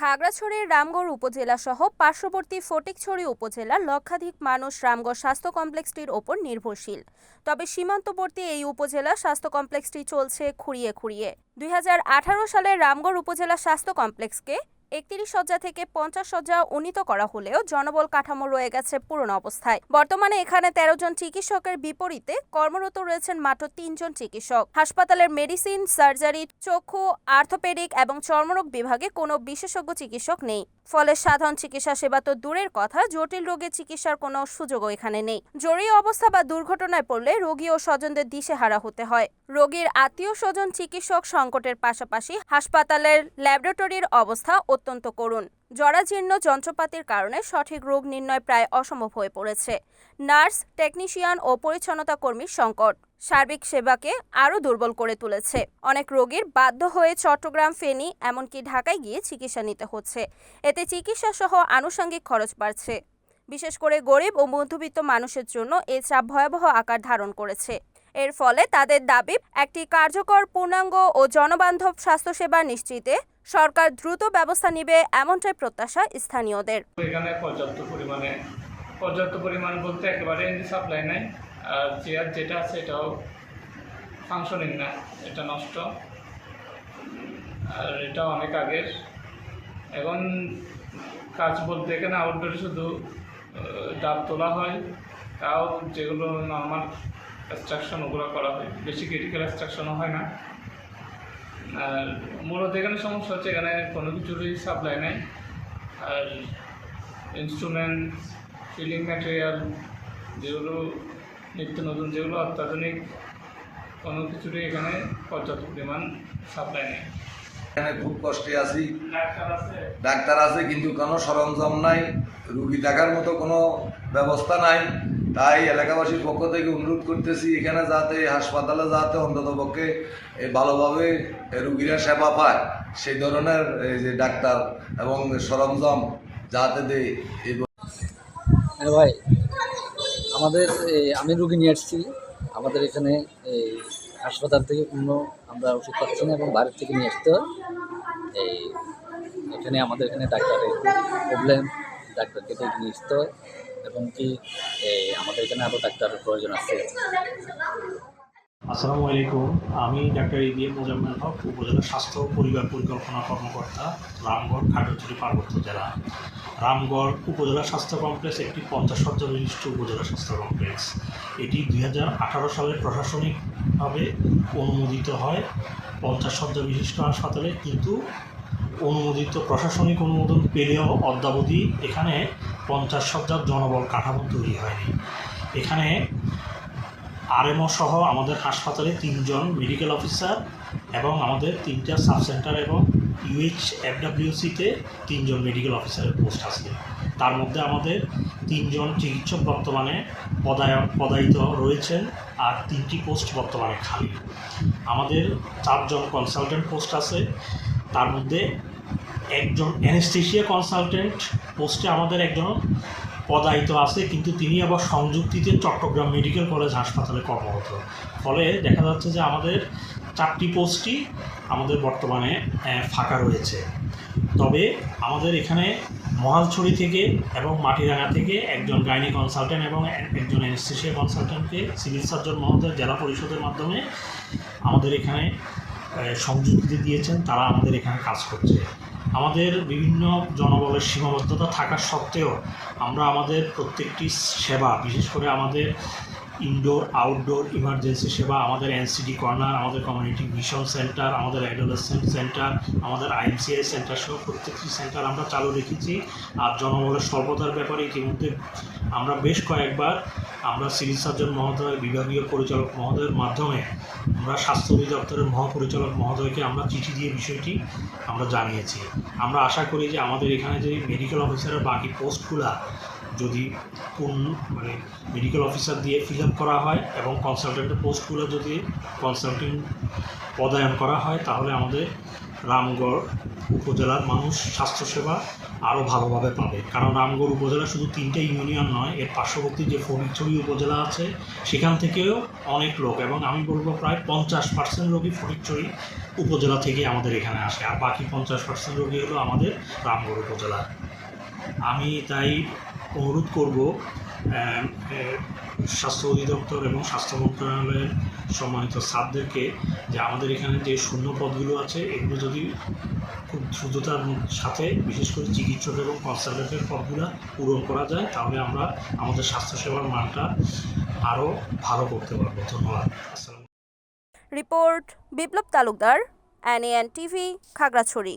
খাগড়াছড়ির রামগড় উপজেলা সহ পার্শ্ববর্তী ফটিকছড়ি উপজেলার লক্ষাধিক মানুষ রামগড় স্বাস্থ্য কমপ্লেক্সটির ওপর নির্ভরশীল। তবে সীমান্তবর্তী এই উপজেলা স্বাস্থ্য কমপ্লেক্সটি চলছে খুঁড়িয়ে খুঁড়িয়ে। দুই সালে রামগড় উপজেলা স্বাস্থ্য কমপ্লেক্সকে একত্রিশ শয্যা থেকে পঞ্চাশ শয্যা উন্নীত করা হলেও জনবল কাঠামো রয়ে গেছে পুরনো অবস্থায়। বর্তমানে এখানে তেরো জন চিকিৎসকের বিপরীতে কর্মরত রয়েছেন মাত্র তিনজন চিকিৎসক। হাসপাতালের মেডিসিন, সার্জারি, চক্ষু আর্থোপেডিক এবং চর্মরোগ বিভাগে কোনো বিশেষজ্ঞ চিকিৎসক নেই। ফলে সাধারণ চিকিৎসা সেবা তো দূরের কথা, জটিল রোগের চিকিৎসার কোনো সুযোগও এখানে নেই। জরুরি অবস্থা বা দুর্ঘটনায় পড়লে রোগী ও স্বজনদের দিশেহারা হতে হয়। রোগীর আত্মীয় স্বজন চিকিৎসক সংকটের পাশাপাশি হাসপাতালের ল্যাবরেটরির অবস্থা অত্যন্ত করুণ। জরাজীর্ণ যন্ত্রপাতির কারণে সঠিক রোগ নির্ণয় প্রায় অসম্ভব হয়ে পড়েছে। নার্স, টেকনিশিয়ান ও পরিচ্ছন্নতা কর্মীর সংকট সার্বিক সেবাকে আরও দুর্বল করে তুলেছে। অনেক রোগীর বাধ্য হয়ে চট্টগ্রাম, ফেনী, এমনকি ঢাকায় গিয়ে চিকিৎসা নিতে হচ্ছে। এতে চিকিৎসা সহ আনুষঙ্গিক খরচ বাড়ছে। বিশেষ করে গরিব ও মধ্যবিত্ত মানুষের জন্য এই চাপ ভয়াবহ আকার ধারণ করেছে। এর ফলে তাদের দাবি, একটি কার্যকর পূর্ণাঙ্গ ও জনবান্ধব স্বাস্থ্যসেবা নিশ্চিতে সরকার দ্রুত ব্যবস্থা নেবে এমনটাই প্রত্যাশা স্থানীয়দের। এখানে পর্যাপ্ত পরিমাণে, পর্যাপ্ত পরিমাণ বলতে একেবারে সাপ্লাই নাই। আর চেয়ার যেটা আছে এটাও ফাংশনিং না, এটা নষ্ট। আর এটা অনেক আগের। এখন কাজ বলতে এখানে আউটডোরে শুধু ডাব তোলা হয়, তাও যেগুলো নর্মাল এক্সট্রাকশন ওগুলো করা হয়। বেশি ক্রিটিক্যাল এক্সট্রাকশনও হয় না। আর মূলত এখানে সমস্যা হচ্ছে এখানে কোনো কিছুরই সাপ্লাই নেই। আর ইনস্ট্রুমেন্ট ফিলিং ম্যাটেরিয়াল যেগুলো নিত্য নতুন যেগুলো অত্যাধুনিক কোনো কিছুরই এখানে পর্যাপ্ত পরিমাণ সাপ্লাই নেই। এখানে খুব কষ্টে আছি। ডাক্তার আছে? ডাক্তার আছে কিন্তু কোনো সরঞ্জাম নাই। রুগী দেখার মতো কোনো ব্যবস্থা নাই। তাই এলাকাবাসীর পক্ষ থেকে অনুরোধ করতেছি, এখানে যাতে হাসপাতালে যাতে অন্তত পক্ষে ভালোভাবে রুগীরা সেবা পায়। সেই ধরনের যে ডাক্তার এবং সরঞ্জাম যাতে দেয় ভাই, আমাদের আমি রুগী নিয়ে এসেছি। আমাদের এখানে এই হাসপাতাল থেকে কোনো আমরা ওষুধ পাচ্ছি না এবং বাইরের থেকে নিয়ে আসতে হয়। এই এখানে আমাদের এখানে ডাক্তারের প্রবলেম, ডাক্তারকে ডেকে নিয়ে আসতে হয়। এবং কি আমাদের এখানে আরও ডাক্তারের প্রয়োজন আছে। আসসালামু আলাইকুম। আমি ডাক্তার ইবিএম মোজাম্মেল হক, উপজেলা স্বাস্থ্য পরিবার পরিকল্পনা কর্মকর্তা, রামগড়, খাগড়াছড়ি, পার্বত্য জেলা। রামগড় উপজেলা স্বাস্থ্য কমপ্লেক্স একটি পঞ্চাশ শয্যা বিশিষ্ট উপজেলা স্বাস্থ্য কমপ্লেক্স। এটি দুই হাজার আঠারো সালে প্রশাসনিকভাবে অনুমোদিত হয়। পঞ্চাশ শয্যা বিশিষ্ট হাসপাতালে, কিন্তু অনুমোদিত প্রশাসনিক অনুমোদন পেলেও অদ্যাবধি এখানে পঞ্চাশ শয্যার জনবল কাঠামো তৈরি হয়নি। এখানে আরএমও সহ আমাদের হাসপাতালে তিনজন মেডিকেল অফিসার এবং আমাদের তিনটা সাব সেন্টার এবং ইউএইচ এফডাব্লিউসিতে তিনজন মেডিকেল অফিসারের পোস্ট আছে। তার মধ্যে আমাদের তিনজন চিকিৎসক বর্তমানে পদায়, পদায়িত রয়েছেন আর তিনটি পোস্ট বর্তমানে খালি। আমাদের চারজন কনসালটেন্ট পোস্ট আছে। তার মধ্যে একজন অ্যানেস্থেশিয়া কনসালটেন্ট পোস্টে আমাদের একজন পদায়িত আছে, কিন্তু তিনি আবার সংযুক্তিতে চট্টগ্রাম মেডিকেল কলেজ হাসপাতালে কর্মরত। ফলে দেখা যাচ্ছে যে আমাদের চারটি পোস্টই আমাদের বর্তমানে ফাঁকা রয়েছে। তবে আমাদের এখানে মহালছড়ি থেকে এবং মাটিরাঙ্গা থেকে একজন গাইনি কনসালটেন্ট এবং একজন অ্যানেস্থেশিয়া কনসালটেন্টকে সিভিল সার্জন মহোদয় জেলা পরিষদের মাধ্যমে আমাদের এখানে সংযুক্তি দিয়েছেন। তারা আমাদের এখানে কাজ করছে। আমাদের বিভিন্ন জনবলের সীমাবদ্ধতা থাকা সত্ত্বেও আমরা আমাদের প্রত্যেকটি সেবা বিশেষ করে আমাদের ইনডোর আউটডোর ইমার্জেন্সি সেবা, আমাদের এনসিডি কর্নার আমাদের কমিউনিটি মিশন সেন্টার আমাদের অ্যাডোলেসেন্ট সেন্টার আমাদের আইএমসিআই সেন্টার সহ প্রত্যেকটি সেন্টার আমরা চালু রেখেছি। আর জনবলের স্বল্পতার ব্যাপারে ইতিমধ্যে আমরা বেশ কয়েকবার আমরা সিভিল সার্জন মহোদয়, বিভাগীয় পরিচালক মহোদয়ের মাধ্যমে আমরা স্বাস্থ্য অধিদপ্তরের মহাপরিচালক মহোদয়কে আমরা চিঠি দিয়ে বিষয়টি আমরা জানিয়েছি। আমরা আশা করি যে আমাদের এখানে যে মেডিকেল অফিসারের বাকি পোস্টগুলা যদি পূর্ণ মানে মেডিকেল অফিসার দিয়ে ফিল আপ করা হয় এবং কনসালটেন্টের পোস্টগুলো যদি কনসাল্টিং পদায়ন করা হয়, তাহলে আমাদের রামগড় উপজেলার মানুষ স্বাস্থ্যসেবা আরও ভালোভাবে পাবে। কারণ রামগড় উপজেলা শুধু তিনটে ইউনিয়ন নয়, এর পার্শ্ববর্তী যে ফটিকছড়ি উপজেলা আছে, সেখান থেকেও অনেক লোক এবং আমি বলব প্রায় পঞ্চাশ পার্সেন্ট রোগী ফটিকছড়ি উপজেলা থেকে আমাদের এখানে আসে, আর বাকি পঞ্চাশ পার্সেন্ট রোগী হলো আমাদের রামগড় উপজেলা। আমি তাই অনুরোধ করব স্বাস্থ্য অধিদপ্তর এবং স্বাস্থ্য মন্ত্রণালয়ের সম্মানিত স্যারদেরকে যে আমাদের এখানে যে শূন্য পদগুলো আছে, এগুলো যদি খুব দ্রুততার সাথে, বিশেষ করে চিকিৎসক এবং কনসালটেন্টের পদগুলো পূরণ করা যায়, তাহলে আমরা আমাদের স্বাস্থ্যসেবার মানটা আরও ভালো করতে পারব। ধন্যবাদ। Report, Biplob Talukdar NN TV Khagrachhari.